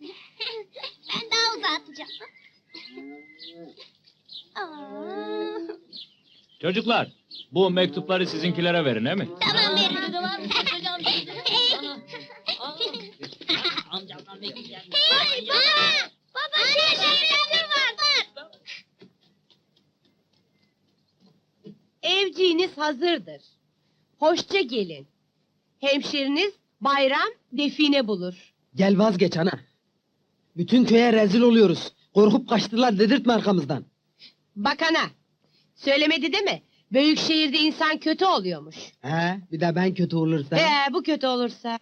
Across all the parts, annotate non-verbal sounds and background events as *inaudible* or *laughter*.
Ben daha uzağa atacağım. Aa, Çocuklar, bu mektupları sizinkilere verin, he mi? tamam verin. Hey baba! Baba şey şeyler var. Evciğiniz hazırdır. Hoşça gelin. Hemşeriniz bayram define bulur. Gel vazgeç ana. Bütün köye rezil oluyoruz. Korkup kaçtılar dedirtme arkamızdan. Bak ana. Söylemedi değil mi? Büyük şehirde insan kötü oluyormuş. He, bir de ben kötü olursam. Ee, bu kötü olursa.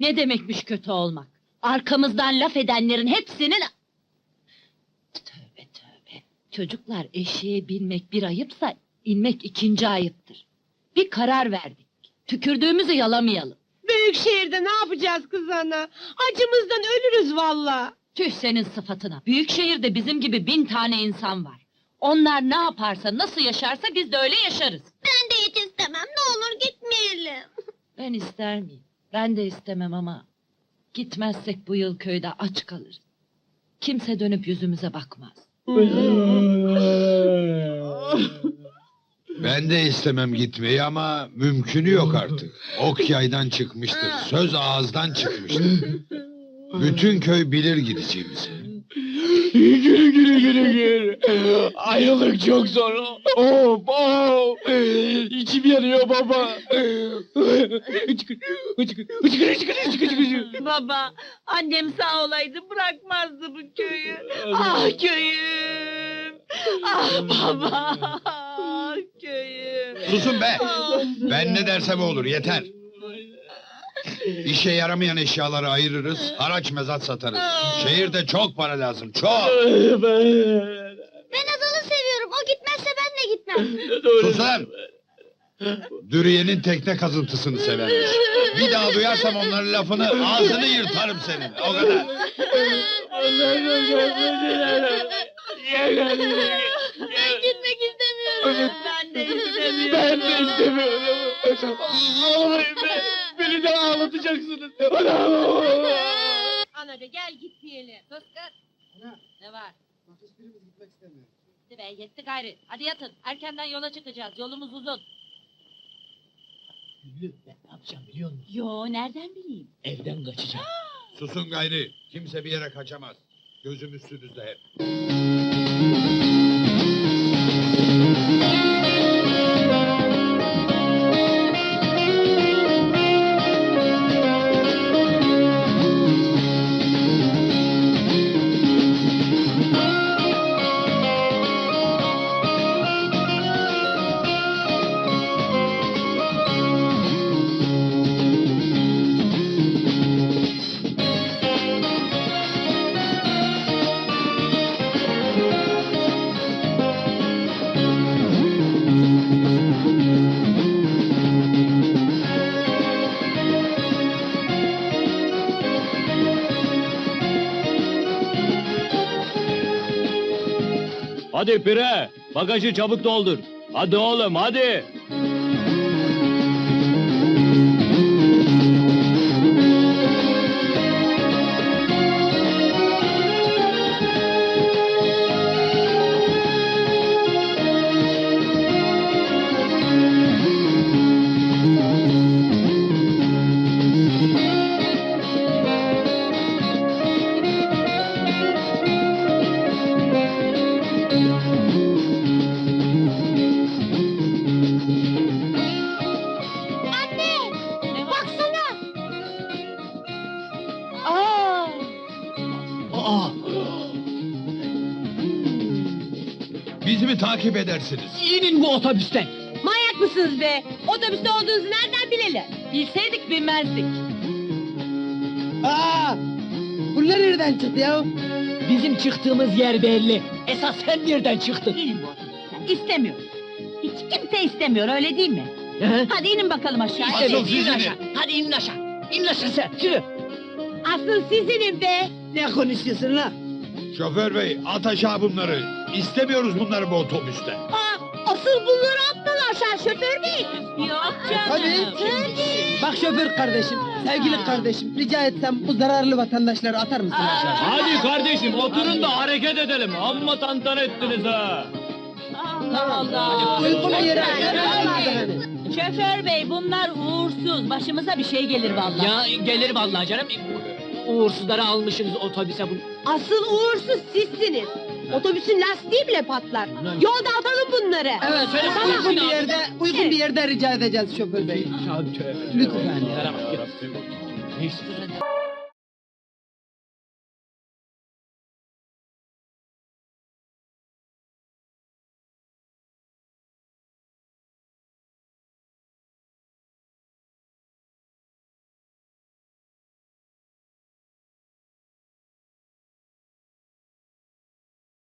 Ne demekmiş kötü olmak? Arkamızdan laf edenlerin hepsinin... Tövbe tövbe. Çocuklar eşeğe binmek bir ayıpsa inmek ikinci ayıptır. Bir karar verdik. Tükürdüğümüzü yalamayalım. Büyük şehirde ne yapacağız kız ana? Acımızdan ölürüz valla. Tüh senin sıfatına. Büyük şehirde bizim gibi bin tane insan var. Onlar ne yaparsa, nasıl yaşarsa biz de öyle yaşarız. Ben de hiç istemem. Ne olur gitmeyelim. Ben ister miyim? Ben de istemem ama... Gitmezsek bu yıl köyde aç kalırız. Kimse dönüp yüzümüze bakmaz. Ben de istemem gitmeyi ama mümkünü yok artık. Ok yaydan çıkmıştır, söz ağızdan çıkmıştır. Bütün köy bilir gideceğimizi. Gülü gülü gülü gülü. Ayrılık çok zor. Of of. İçim yanıyor baba. Hıçkır, hıçkır, hıçkır, hıçkır, hıçkır, hıçkır. Baba, annem sağ olaydı bırakmazdı bu köyü. Ah köyüm. Ah baba. Köyüm. Susun be! Ben ne dersem olur, yeter. İşe yaramayan eşyaları ayırırız, haraç mezat satarız. Şehirde çok para lazım, çok! Ben Azal'ı seviyorum. O gitmezse ben de gitmem. Sus lan! Dürüye'nin tekne kazıntısını severmiş. Bir daha duyarsam onların lafını, ağzını yırtarım senin, o kadar. Ben gitmek istemiyorum. Ben de istemiyorum. Ben de istemiyorum. Ağlayın be. Beni de ağlatacaksınız. Ana be gel gitmeyelim. Sus kız. Ne var? Yetti be, yetti gayrı. Hadi yatın. Erkenden yola çıkacağız. Yolumuz uzun. Güllü ben ne yapacağım biliyor musun? Yo, nereden bileyim? Evden kaçacağım. *gasps* Susun gayri, kimse bir yere kaçamaz. Gözüm üstünüzde hep. Thank you. Hadi pire. Bagajı çabuk doldur. Hadi oğlum hadi. Mi takip edersiniz? İnin bu otobüsten. Manyak mısınız be? Otobüste olduğunuzu nereden bilelim? Bilseydik bilmezdik. Aa! Bunlar nereden çıktı ya? Bizim çıktığımız yer belli. Esas sen nereden çıktın? İnin bu otobüsten. İstemiyorum. Hiç kimse istemiyor, öyle değil mi? He? Hadi inin bakalım aşağı. Hadi. sizin aşağı. Hadi inin aşağı. İn aşağı sen. Yürü. Asıl sizinim be. Ne konuşuyorsun lan? Şoför bey, at aşağı bunları. İstemiyoruz bunları bu otobüste. Aa, asıl bunları attılar aşağı şoför bey. Yok canım. Hadi. Hadi. Bak şoför kardeşim, sevgili kardeşim rica etsem bu zararlı vatandaşları atar mısın aşağı? Hadi kardeşim oturun da hareket edelim. Amma tantana ettiniz ha. Allah Uygun bir yere Allah. Şoför bey bunlar uğursuz. Başımıza bir şey gelir vallahi. Ya gelir vallahi canım. Uğursuzları almışsınız otobüse bu. Asıl uğursuz sizsiniz. Otobüsün lastiği bile patlar. Yolda atalım bunları. Evet, Söyle uygun bir yerde, uygun bir yerde rica edeceğiz şoför bey. Lütfen. Neyse.